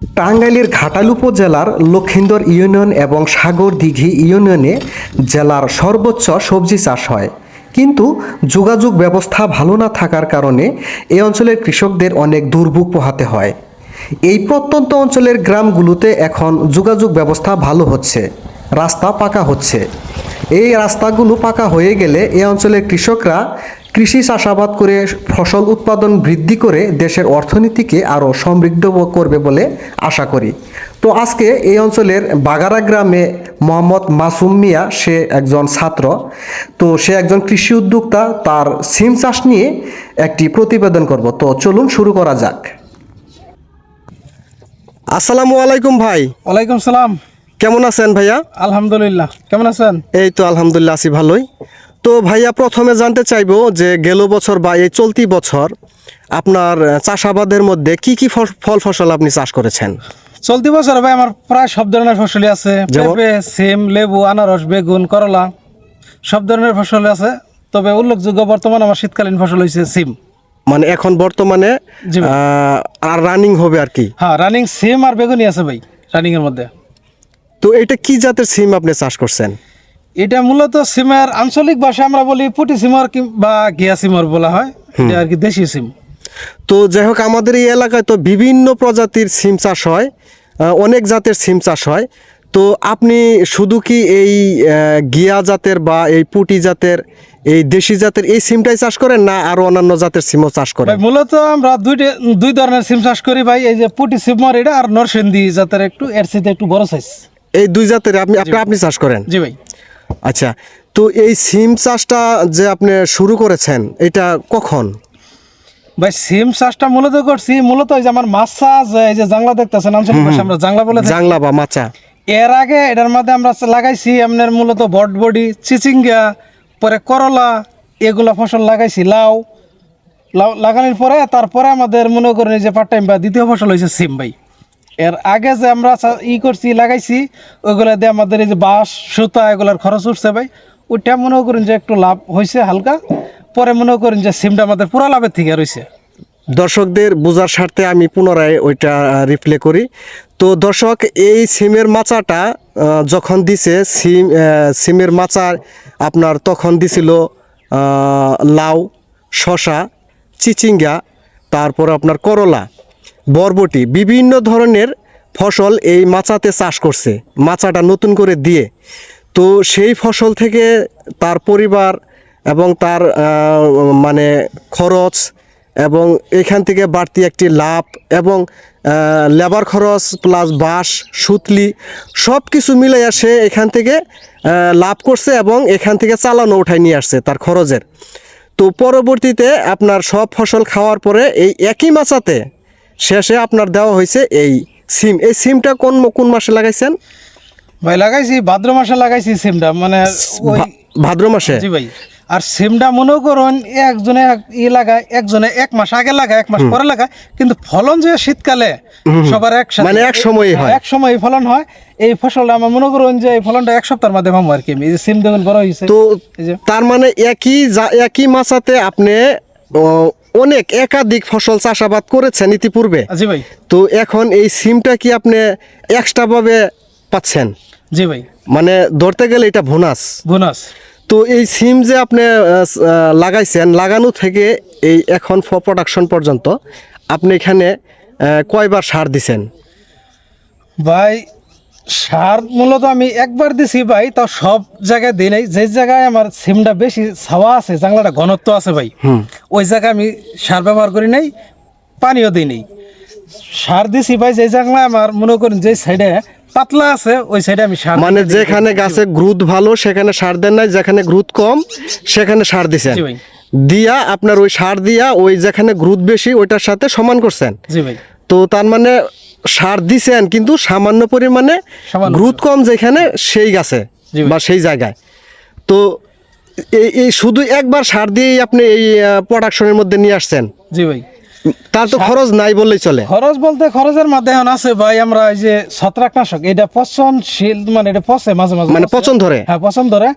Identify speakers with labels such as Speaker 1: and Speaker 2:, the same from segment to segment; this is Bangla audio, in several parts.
Speaker 1: টাঙ্গাইলের ঘাটাল উপজেলার লক্ষিন্দর ইউনিয়ন এবং সাগর দিঘি ইউনিয়নে জেলার সর্বোচ্চ সবজি চাষ হয়। কিন্তু যোগাযোগ ব্যবস্থা ভালো না থাকার কারণে এই অঞ্চলের কৃষকদের অনেক দুর্ভোগ পোহাতে হয়। এই প্রত্যন্ত অঞ্চলের গ্রামগুলোতে এখন যোগাযোগ ব্যবস্থা ভালো হচ্ছে, রাস্তা পাকা হচ্ছে। এই রাস্তাগুলো পাকা হয়ে গেলে এই অঞ্চলের কৃষকরা কৃষি চাষাবাদ করে ফসল উৎপাদন বৃদ্ধি করে দেশের অর্থনীতিকে আরও সমৃদ্ধ করবে বলে আশা করি। তো আজকে এই অঞ্চলের বাগারা গ্রামে মোহাম্মদ মাসুম মিয়া সে একজন ছাত্র। তো সে একজন কৃষি উদ্যোক্তা তার সিম চাষ নিয়ে একটি প্রতিবেদন করব। তো চলুন শুরু করা যাক। আসসালামু আলাইকুম ভাই।
Speaker 2: ওয়ালাইকুম সালাম।
Speaker 1: কেমন আছেন ভাইয়া?
Speaker 2: আলহামদুলিল্লাহ। কেমন আছেন?
Speaker 1: এই তো আলহামদুলিল্লাহ আছি ভালোই। তো ভাইয়া প্রথমে জানতে চাইব যে গেল বছর বা এই চলতি বছর আপনার চাষাবাদের মধ্যে কি কি ফল ফসল আপনি চাষ করেছেন?
Speaker 2: চলতি বছর ভাই আমার প্রায় সব ধরনের ফসলই আছে? পেঁপে সিম লেবু আনারস বেগুন করলা সব ধরনের ফসল আছে। তবে উল্লেখযোগ্য বর্তমান আমার শীতকালীন ফসল হয়েছে সিম।
Speaker 1: মানে এখন বর্তমানে আর রানিং হবে আর কি?
Speaker 2: হ্যাঁ রানিং সিম আর বেগুনই আছে ভাই রানিং এর মধ্যে।
Speaker 1: তো এটা কি জাতের সিম আপনি চাষ করছেন?
Speaker 2: এটা মূলত সিমের আঞ্চলিক ভাষা আমরা বলি পুটি সিমর বা গিয়া সিমর বলা হয়। এটা আর কি দেশি সিম।
Speaker 1: তো যাই হোক আমাদের এই এলাকায় তো বিভিন্ন প্রজাতির সিম চাষ হয় অনেক জাতের সিম চাষ হয়। তো আপনি শুধু কি এই গিয়া জাতের বা এই পুটি জাতের এই দেশি জাতের এই সিমটাই চাষ করেন না আরও অন্যান্য জাতের সিমও চাষ করেন?
Speaker 2: মূলত আমরা দুইটা দুই ধরনের সিম চাষ করি ভাই এই যে পুটি সিমর এটা আর নরসিংদী জাতের একটু এর সাথে একটু বড় সাইজ
Speaker 1: এই দুই জাতের আপনি আপনি চাষ করেন?
Speaker 2: জি ভাই।
Speaker 1: আচ্ছা তো এই সিম চাষটা যে আপনি শুরু করেছেন এটা কখন?
Speaker 2: ভাই সিম চাষটা মূলত করছি মূলত এই যে আমার মাছ চাষ এই যে জাংলা দেখতেছেন আঞ্চলিক ভাষায় আমরা জাংলা বলে
Speaker 1: জাংলা বা মাচা।
Speaker 2: এর আগে এটার মধ্যে আমরা লাগাইছি আপনার মূলত বটবডি চিচিঙ্গা পরে করলা এগুলা ফসল লাগাইছি লাউ। লাউ লাগানোর পরে তারপরে আমাদের মনে করেন যে পার্ট টাইম বা দ্বিতীয় ফসল হয়েছে সিম ভাই। এর আগে যে আমরা ই করছি, লাগাইছি ওইগুলা দিয়ে আমাদের এই যে বাঁশ, সুতা, এগুলার খরচ উঠছে ভাই। ওইটা মনে করেন যে একটু লাভ হয়েছে হালকা, পরে মনে করেন যে সিমটা আমাদের পুরা লাভের থেকে রয়েছে
Speaker 1: দর্শকদের বোঝার স্বার্থে আমি পুনরায় ওইটা রিপ্লে করি। তো দর্শক, এই সিমের মাচাটা যখন দিছে, সিম সিমের মাচা আপনার তখন দিছিল লাউ শশা চিচিঙ্গা, তারপর আপনার করলা। বরবটি বিভিন্ন ধরনের ফসল এই মাচাতে চাষ করছে, মাচাটা নতুন করে দিয়ে। তো সেই ফসল থেকে তার পরিবার এবং তার মানে খরচ এবং এখান থেকে বাড়তি একটি লাভ এবং লেবার খরচ প্লাস বাঁশ, সুতলি সব কিছু মিলে সে এখান থেকে লাভ করছে এবং এখান থেকে চালানো উঠায় নিয়ে আসছে তার খরচের। তো পরবর্তীতে আপনার সব ফসল খাওয়ার পরে এই একই মাচাতে শেষে আপনার দেওয়া হয়েছে এই সিম। এই সিমটা কোন কোন মাসে লাগাইছেন?
Speaker 2: ভাই লাগাইছি ভাদ্র মাসে লাগাইছি সিমটা মানে ওই
Speaker 1: ভাদ্র মাসে?
Speaker 2: জি ভাই। আর সিমটা মনে করুন একজনে এক ই লাগায় একজনে এক মাস আগে লাগায় এক মাস পরে লাগায় কিন্তু ফলন যে শীতকালে সবার একসাথে
Speaker 1: মানে এক সময়ই হয়।
Speaker 2: এক সময় ফলন হয়। এই ফসলটা আমার মনে করুন যে এই ফলনটা এক সপ্তাহের মধ্যে পাবো আর কি এই যে সিম দেখুন বড় হয়েছে।
Speaker 1: তো তার মানে একই একই মাচাতে আপনি অনেক একাধিক ফসল চাষাবাদ করেছেন ইতিপূর্বে।
Speaker 2: জি ভাই।
Speaker 1: তো এখন এই সিমটা কি আপনি এক্সট্রাভাবে পাচ্ছেন?
Speaker 2: জি ভাই।
Speaker 1: মানে ধরতে গেলে এটা বোনাস।
Speaker 2: বোনাস।
Speaker 1: তো এই সিম যে আপনি লাগাইছেন লাগানো থেকে এই এখন ফ প্রোডাকশন পর্যন্ত আপনি এখানে কয়বার সার দিছেন?
Speaker 2: ভাই সার মূলত আমি একবার দিছি ভাই তাও সব জায়গায় দিই নাই। যে জায়গায় আমার সিমটা বেশি ছাওয়া আছে জাংলাটা ঘনত্ব আছে ভাই ওই জায়গায় আমি সার ব্যবহার করি নাই পানিও দিই নাই। সার দিছি ভাই যে জায়গায় আমার মনে করেন যে সাইডে পাতলা আছে ওই সাইডে আমি সার
Speaker 1: মানে যেখানে গাছে গ্রুথ ভালো সেখানে সার দেন নাই যেখানে গ্রুথ কম সেখানে সার দিছেন। দিয়া আপনার ওই সার দিয়া ওই যেখানে গ্রুথ বেশি ওইটার সাথে সমান করছেন।
Speaker 2: জি ভাই।
Speaker 1: তো তার মানে সার দিছেন কিন্তু সামান্য পরিমাণে। গ্রুথ কম যেখানে সেই গাছে বা সেই জায়গায়। তো এই এই শুধু একবার সার দিয়েই আপনি এই প্রোডাকশনের মধ্যে নিয়ে আসছেন?
Speaker 2: জি ভাই।
Speaker 1: তার তো খরচ নাই বললেই চলে।
Speaker 2: খরচ বলতে খরচের মধ্যে এখন আছে ভাই আমরা এই যে ছত্রাকনাশক এটা পচনশীল মানে এটা পচে মাঝে মাঝে
Speaker 1: মানে
Speaker 2: পচে।
Speaker 1: পচন ধরে?
Speaker 2: হ্যাঁ পছন্দ ধরে।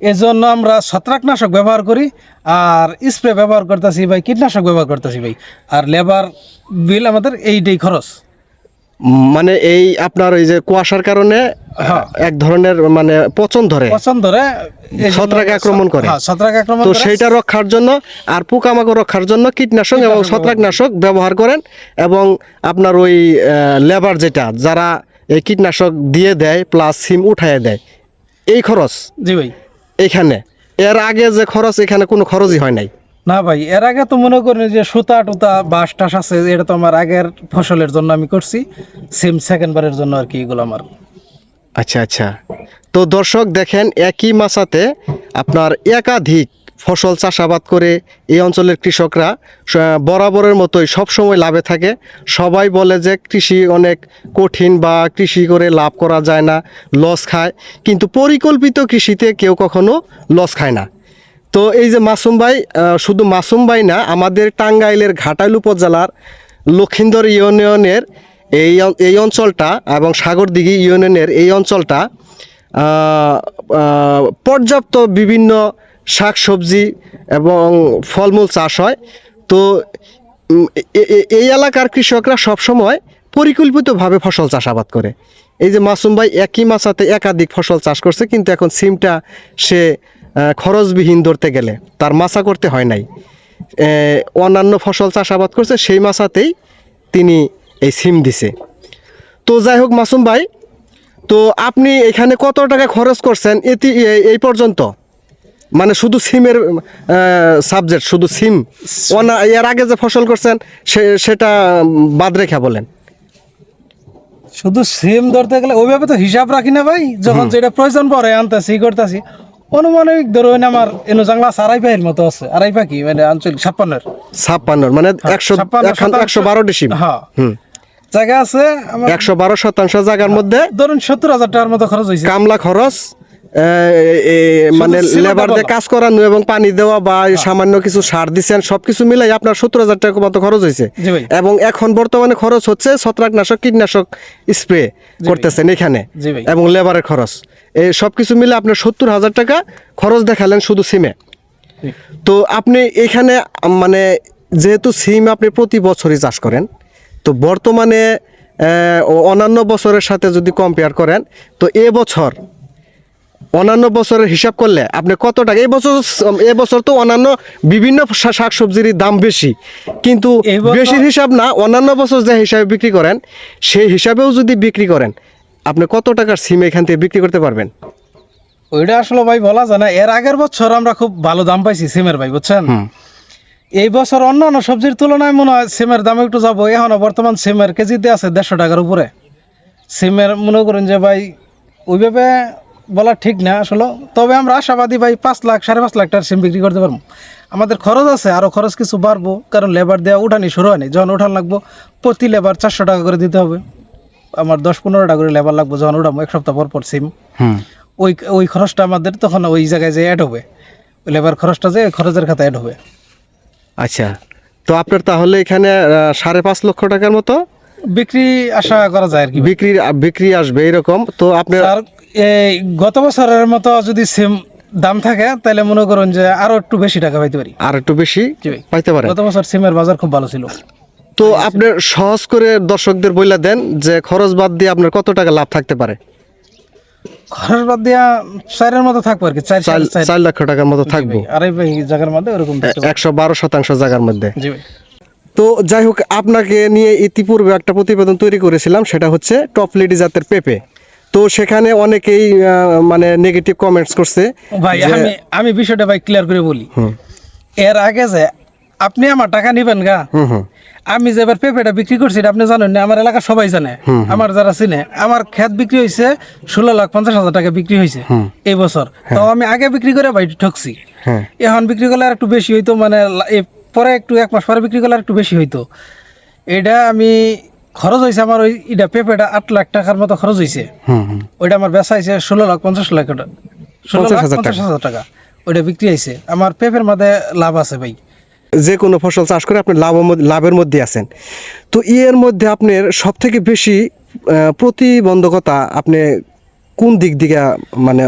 Speaker 2: এই জন্য আমরা ছত্রাকনাশক ব্যবহার করি আর স্প্রে ব্যবহার করতেছি ভাই কীটনাশক ব্যবহার করতেছি ভাই। আর লেবার বিল আমাদের এইটাই খরচ।
Speaker 1: মানে এই আপনার এই যে কুয়াশার কারণে
Speaker 2: হ্যাঁ।
Speaker 1: এক ধরনের মানে পচন ধরে
Speaker 2: পছন্দ ধরে
Speaker 1: ছত্রাক আক্রমণ করে।
Speaker 2: হ্যাঁ ছত্রাক আক্রমণ
Speaker 1: তো। সেইটা রক্ষার জন্য আর পোকামাকড় রক্ষার জন্য কীটনাশক এবং ছত্রাকনাশক ব্যবহার করেন এবং আপনার ওই লেবার যেটা যারা এই কীটনাশক দিয়ে দেয় প্লাস সিম উঠায় দেয় এই খরচ
Speaker 2: জি ভাই
Speaker 1: এইখানে এর আগে যে খরচ এখানে কোনো খরচই হয় নাই
Speaker 2: না ভাই, এর আগে তো মনে করেন যে সুতা টুতা, বাঁশ টাস আছে, এটা তো আমার আগের ফসলের জন্য আমি করছি সেম সেকেন্ড বারের জন্য আর কি এগুলো আমার।
Speaker 1: আচ্ছা আচ্ছা। তো দর্শক দেখেন, একই মাসাতে আপনার একাধিক ফসল চাষাবাদ করে এই অঞ্চলের কৃষকরা বরাবরের মতোই সবসময় লাভে থাকে। সবাই বলে যে কৃষি অনেক কঠিন বা কৃষি করে লাভ করা যায় না, লস খায়। কিন্তু পরিকল্পিত কৃষিতে কেউ কখনো লস খায় না। তো এই যে মাসুম ভাই শুধু মাসুম ভাই না, আমাদের টাঙ্গাইলের ঘাটাইল উপজেলার লক্ষিন্দর ইউনিয়নের এই এই অঞ্চলটা এবং সাগরদিঘি ইউনিয়নের এই অঞ্চলটা পর্যাপ্ত বিভিন্ন শাক সবজি এবং ফলমূল চাষ হয়। তো এই এলাকার কৃষকরা সবসময় পরিকল্পিতভাবে ফসল চাষাবাদ করে। এই যে মাসুম ভাই একই মাসাতে একাধিক ফসল চাষ করছে, কিন্তু এখন সিমটা সে খরচবিহীন ধরতে গেলে তার মাছা করতে হয় নাই। অন্যান্য ফসল চাষাবাদ করছে সেই মাসাতেই তিনি এই সিম দিছে। তো যাই হোক মাসুম ভাই তো আপনি এখানে কত টাকা খরচ করছেন? এটি এই পর্যন্ত? মানে শুধু সিমের সাবজেক্ট শুধু সিম? এর আগে যে ফসল করছেন সেটা বাদ রেখা বলেন।
Speaker 2: শুধু সিম ধরতে গেলে ওইভাবে তো হিসাব রাখি না ভাই। যখন যেটা প্রয়োজন পড়ে আনতেছি করতেছি। অনুমানিক ধরুন আমার এনো জাংলা আড়াই পাখির মতো আছে। আড়াই পাখি মানে আঞ্চলিক ছাপ্পান্নর।
Speaker 1: ছাপ্পান্নর মানে একশো
Speaker 2: ছাপ্পান্ন
Speaker 1: একশো বারো ডিসিম
Speaker 2: হ্যাঁ।
Speaker 1: হুম।
Speaker 2: জায়গা আছে
Speaker 1: একশো বারো শতাংশ জায়গার মধ্যে
Speaker 2: ধরুন সত্তর হাজার টাকার মতো খরচ হয়েছে।
Speaker 1: কামলা খরচ মানে লেবার দিয়ে কাজ করানো এবং পানি দেওয়া বা সামান্য কিছু সার দিচ্ছেন সবকিছু মিলাই আপনার সত্তর হাজার টাকা মতো খরচ হয়েছে। এবং এখন বর্তমানে খরচ হচ্ছে ছত্রাকনাশক কীটনাশক স্প্রে করতেছেন এখানে এবং লেবারের খরচ। এই সবকিছু মিলে আপনার সত্তর হাজার টাকা খরচ দেখালেন শুধু সিমে। তো আপনি এখানে মানে যেহেতু সিম আপনি প্রতি বছরই চাষ করেন তো বর্তমানে অন্যান্য বছরের সাথে যদি কম্পেয়ার করেন তো এ বছর অন্যান্য বছরের হিসাব করলে আপনি কত টাকা? এই বছর এ বছর তো অন্যান্য বিভিন্ন শা- শাকসবজির দাম বেশি। কিন্তু বেশির হিসাব না অন্যান্য বছর যে হিসাবে বিক্রি করেন সেই হিসাবেও যদি বিক্রি করেন আপনি কত টাকার সিম এখান থেকে বিক্রি করতে পারবেন?
Speaker 2: ওইটা আসলে ভাই বলা যায় না। এর আগের বছর আমরা খুব ভালো দাম পাইছি সিমের ভাই বুঝছেন? এই বছর অন্যান্য সবজির তুলনায় মনে হয় সিমের দাম একটু যাব। এখন বর্তমান সিমের কেজিতে আছে দেড়শো টাকার উপরে। সিমের মনে করেন যে ভাই ওইভাবে বলা ঠিক না আসলে। তবে আমরা আশাবাদী ভাই পাঁচ লাখ সাড়ে পাঁচ লাখ টাকার সিম বিক্রি করতে পারব। আমাদের খরচ আছে আরও খরচ কিছু বাড়বো কারণ লেবার দেওয়া উঠানি শুরু হয়নি। যখন উঠান লাগবো প্রতি লেবার চারশো টাকা করে দিতে হবে। আমার দশ পনেরো টাকা করে লেবার লাগবো যখন উঠাবো এক সপ্তাহ পর পর সিম। ওই ওই খরচটা আমাদের তখন ওই জায়গায় যে অ্যাড হবে ওই লেবার খরচটা যে খরচের খাতা অ্যাড হবে।
Speaker 1: আচ্ছা। তো আপনার তাহলে এখানে সাড়ে পাঁচ লক্ষ টাকার মতো
Speaker 2: বিক্রি আশা করা যায় আর কি
Speaker 1: বিক্রি বিক্রি আসবে এরকম। তো আপনার
Speaker 2: আর এই গত বছরের মতো যদি সেম দাম থাকে তাহলে মনে করুন যে আরও একটু বেশি টাকা পাইতে পারি।
Speaker 1: আর একটু বেশি পাইতে পারেন।
Speaker 2: গত বছর সিমের বাজার খুব ভালো ছিল।
Speaker 1: তো আপনার সহজ করে দর্শকদের বইলা দেন যে খরচ বাদ দিয়ে আপনার কত টাকা লাভ থাকতে পারে?
Speaker 2: খরচ বাদ দিয়া চারের মতো থাকব আর কি চার
Speaker 1: লক্ষ টাকার মতো থাকব।
Speaker 2: আড়াই ভাই জায়গার মধ্যে ওরকম
Speaker 1: একশো বারো শতাংশ জায়গার মধ্যে।
Speaker 2: জি ভাই।
Speaker 1: তো যাই হোক আপনাকে নিয়ে ইতিপূর্বে একটা প্রতিবেদন তৈরি করেছিলাম সেটা হচ্ছে টপ লিডি জাতের পেঁপে। তো সেখানে অনেকেই মানে নেগেটিভ কমেন্টস করছে
Speaker 2: ভাই আমি আমি বিষয়টা ভাই ক্লিয়ার করে বলি। এর আগে যে আপনি আমার টাকা নিবেন গা আমি যে এবার পেঁপেটা বিক্রি করছি এটা আপনি জানেন না আমার এলাকা সবাই জানে। আমার যারা চিনে আমার ক্ষেত বিক্রি হয়েছে ষোলো লাখ পঞ্চাশ হাজার টাকা বিক্রি হয়েছে এই বছর। তো আমি আগে বিক্রি করে ভাই ঠকছি।
Speaker 1: হ্যাঁ।
Speaker 2: এখন বিক্রি করলে আর একটু বেশি হইতো মানে পরে একটু এক মাস পরে বিক্রি করলে একটু বেশি হইতো। এটা আমি খরচ হয়েছে আমার ওই এটা পেঁপেটা আট লাখ টাকার মতো খরচ হয়েছে ওইটা আমার বেচা হয়েছে ষোলো লাখ পঞ্চাশ লাখ টাকা ষোলো লাখ পঞ্চাশ হাজার টাকা। ওইটা বিক্রি হয়েছে আমার পেঁপের মধ্যে লাভ আছে ভাই।
Speaker 1: যে কোনো ফসল চাষ করে আপনি লাভ লাভের মধ্যে আছেন। তো এর মধ্যে আপনার সব থেকে বেশি প্রতিবন্ধকতা আপনি কোন দিক দিকে মানে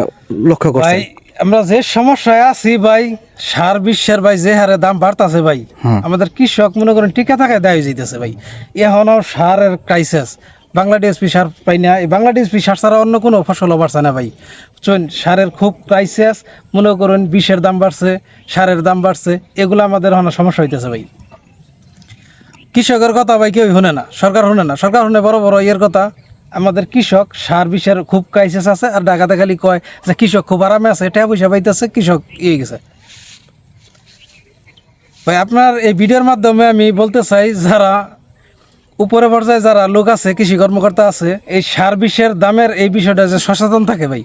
Speaker 1: লক্ষ্য করছেন?
Speaker 2: আমরা যে সমস্যায় আছি ভাই সার বিশ্বের ভাই যে হারে দাম বাড়তেছে ভাই আমাদের কৃষক মনে করেন টিকা থাকায় দায় যাইতেছে ভাই। এখনও সারের ক্রাইসিস বাংলা ডিএসপি সার পাই না এই বাংলা ডিএসপি সার ছাড়া অন্য কোনো ফসলও বাড়ছে না ভাই। চুন সারের খুব ক্রাইসিস মনে করুন বিষের দাম বাড়ছে সারের দাম বাড়ছে এগুলো আমাদের অনেক সমস্যা হইতেছে ভাই। কৃষকের কথা ভাই কেউ শুনে না সরকার শুনে না সরকার শুনে বড় বড় ইয়ের কথা আমাদের কৃষক সার বিষের খুব ক্রাইসিস আছে, আর ডাকাতে খালি কয় যে কৃষক খুব আরামে আছে, এটা পয়সা পাইতেছে, কৃষক ইয়ে গেছে। ভাই, আপনার এই ভিডিওর মাধ্যমে আমি বলতে চাই, যারা উপরে পর্যায়ে যারা লোক আছে, কৃষি কর্মকর্তা আছে, এই সার বিষের দামের এই বিষয়টা যে সচেতন থাকে ভাই।